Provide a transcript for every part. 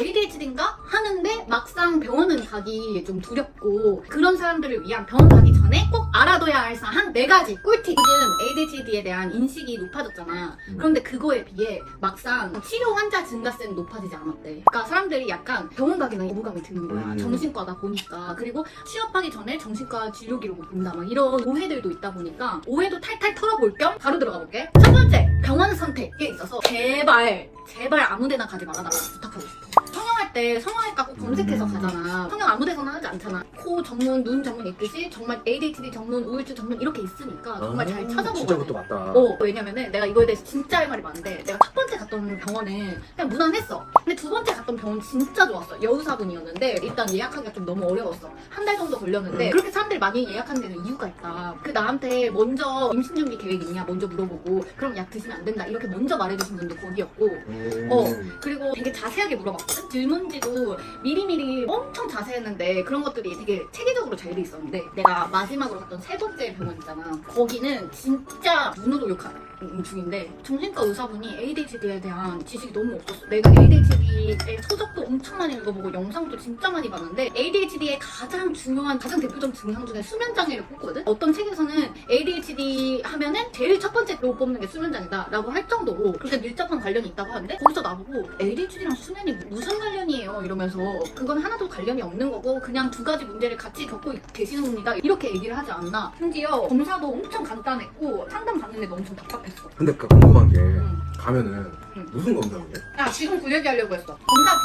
ADHD인가 하는데 막상 병원은 가기 좀 두렵고 그런 사람들을 위한 병원 가기 전에 꼭 알아둬야 할 사항 네 가지 꿀팁. 요즘 ADHD에 대한 인식이 높아졌잖아. 음. 그런데 그거에 비해 막상 치료 환자 증가세는 높아지지 않았대. 그러니까 사람들이 약간 병원 가기는 거부감이 드는 거야. 음. 정신과다 보니까. 그리고 취업하기 전에 정신과 진료 기록을 본다. 막 이런 오해들도 있다 보니까 오해도 탈탈 털어볼 겸 바로 들어가 볼게. 첫 번째, 병원 선택에 있어서 제발 제발 아무데나 가지 말아달라 부탁하고 싶어. 때 성형외과 꼭 검색해서 음. 가잖아. 성형 아무 데서나 하지 않잖아. 코 전문, 눈 전문 있듯이 정말 ADHD 전문, 우울증 전문 이렇게 있으니까 정말 잘 찾아보고 아, 돼. 그것도 맞다. 어, 왜냐면은 내가 이거에 대해서 진짜 할 말이 많은데 내가 첫 번째 갔던 병원은 그냥 무난했어. 근데 두 번째 갔던 병원 진짜 좋았어. 여의사분이었는데 일단 예약하기가 좀 너무 어려웠어. 한 달 정도 걸렸는데 음. 그렇게 사람들이 많이 예약하는 데는 이유가 있다. 그 나한테 먼저 임신 준비 계획 있냐 먼저 물어보고 그럼 약 드시면 안 된다 이렇게 먼저 말해주신 분도 거기였고 음. 어. 그리고 되게 자세하게 물어봤거든? 질문 지도 미리미리 엄청 자세했는데 그런 것들이 되게 체계적으로 잘 돼 있었는데 내가 마지막으로 갔던 세 번째 병원 있잖아. 거기는 진짜 눈으로 욕하는 중인데 정신과 의사분이 ADHD에 대한 지식이 너무 없었어 내가 ADHD의 소적도 엄청 많이 읽어보고 영상도 진짜 많이 봤는데 ADHD의 가장 중요한 가장 대표적 증상 중에 수면 장애를 뽑거든? 어떤 책에서는 ADHD 하면은 제일 첫 번째로 뽑는 게 수면 장애다 라고 할 정도로 그렇게 밀접한 관련이 있다고 하는데 거기서 나보고 ADHD랑 수면이 무슨 관련이에요? 이러면서 그건 하나도 관련이 없는 거고 그냥 두 가지 문제를 같이 겪고 계시는 겁니다. 이렇게 얘기를 하지 않나. 심지어 검사도 엄청 간단했고 상담 받는데도 엄청 답답 했어 근데 그 궁금한 게 응. 가면은 응. 무슨 검사를 해? 야 지금 그 얘기 하려고 했어 검사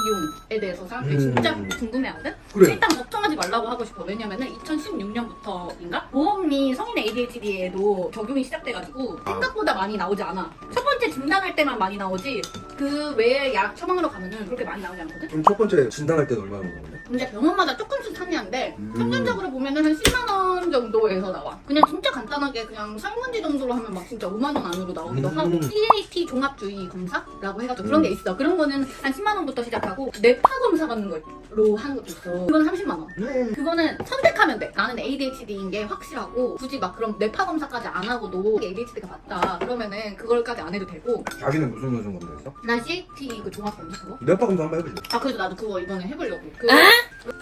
비용에 대해서 사람들이 음. 진짜 궁금해하거든 그래. 일단 걱정하지 말라고 하고 싶어. 왜냐면은 2016년부터인가? 보험이 성인 ADHD에도 적용이 시작돼가지고 아. 생각보다 많이 나오지 않아. 첫 번째 진단할 때만 많이 나오지 그 외에 약 처방으로 가면은 그렇게 많이 나오지 않거든? 그럼 첫 번째 진단할 때는 얼마나 먹는데? 근데 병원마다 조금씩 상이한데 음. 평균적으로 보면은 한 10만 원 정도에서 나와. 그냥 진짜 간단하게 그냥 설문지 정도로 하면 막 진짜 5만 원 안으로 나오기도 음. 하고 CAT 종합주의 검사라고 해가지고 그런 게 있어. 그런 거는 한 10만 원부터 시작하고 뇌파 검사 받는 걸로 하는 것도 있어. 그건 30만 원. 그거는 선택하면 돼. 나는 ADHD인 게 확실하고 굳이 막 그럼 뇌파 검사까지 안 하고도 ADHD가 맞다. 그러면은 그걸까지 안 해도 되고 자기는 무슨 무슨 검사했어? 난 CAT 그 종합 검사 그거. 뇌파 검사 한번 해보자. 아 그래서 나도 그거 이번에 해보려고. 그,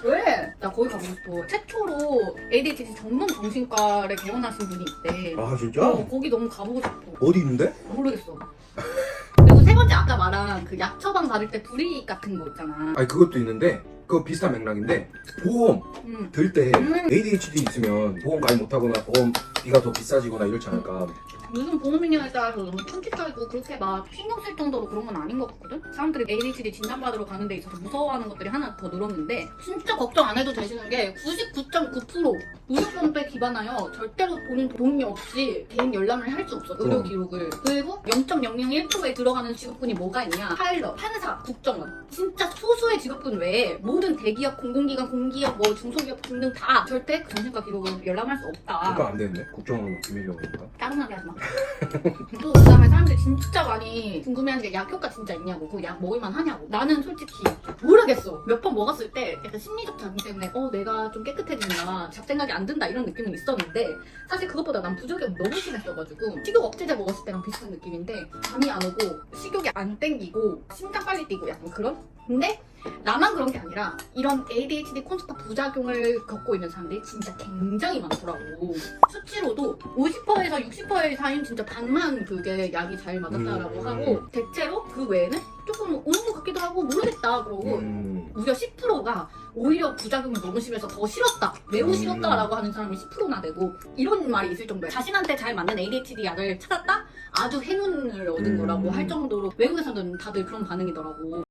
왜? 나 거기 가보고 싶어. 최초로 ADHD 전문 정신과를 개원하신 분이 있대. 아 진짜? 어, 거기 너무 가보고 싶어. 어디 있는데? 모르겠어. 그리고 세 번째 아까 말한 그 약 처방 받을 때 불이익 같은 거 있잖아. 아니 그것도 있는데 그거 비슷한 맥락인데 보험 음. 들 때 음. ADHD 있으면 보험 가입 못하거나 보험비가 더 비싸지거나 이렇지 않을까 무슨 보험이냐에 따라서 너무 깔고 그렇게 막 신경 쓸 정도로 그런 건 아닌 것 같거든? 사람들이 ADHD 진단받으러 가는 데 있어서 무서워하는 것들이 하나 더 늘었는데 진짜 걱정 안 해도 되시는 게 99.9% 무조건에 기반하여 절대로 본인 동의 없이 개인 열람을 할 수 없어 의료 어. 기록을 그리고 0.001%에 들어가는 직업군이 뭐가 있냐 파일럿, 판사, 국정원 진짜 소수의 직업군 외에 모든 대기업, 공공기관, 공기업, 뭐 중소기업 등등 다 절대 정신과 기록을 열람할 수 없다 그거 안 되는데 국정원 비밀용이니까 짜증나게 하지 마. 또 그다음에 사람들이 진짜 많이 궁금해하는 게 약 효과 진짜 있냐고, 그 약 먹을만 하냐고. 나는 솔직히 모르겠어. 몇 번 먹었을 때 약간 심리적 작용 때문에 어 내가 좀 깨끗해진다, 잡생각이 안 든다 이런 느낌은 있었는데 사실 그것보다 난 부족이 너무 심했어가지고 식욕 억제제 먹었을 때랑 비슷한 느낌인데 잠이 안 오고 식욕이 안 땡기고 심장 빨리 뛰고 약간 그런. 근데 나만 그런 게 아니라 이런 ADHD 콘서트 부작용을 겪고 있는 사람들이 진짜 굉장히 많더라고. 수치로도 50%에서 60% 사이는 진짜 반만 그게 약이 잘 맞았다라고 음. 하고 대체로 그 외에는 조금 오는 것 같기도 하고 모르겠다 그러고 음. 무려 10%가 오히려 부작용이 너무 심해서 더 싫었다 매우 음. 싫었다라고 하는 사람이 10%나 되고 이런 말이 있을 정도야 자신한테 잘 맞는 ADHD 약을 찾았다 아주 행운을 얻은 음. 거라고 할 정도로 외국에서는 다들 그런 반응이더라고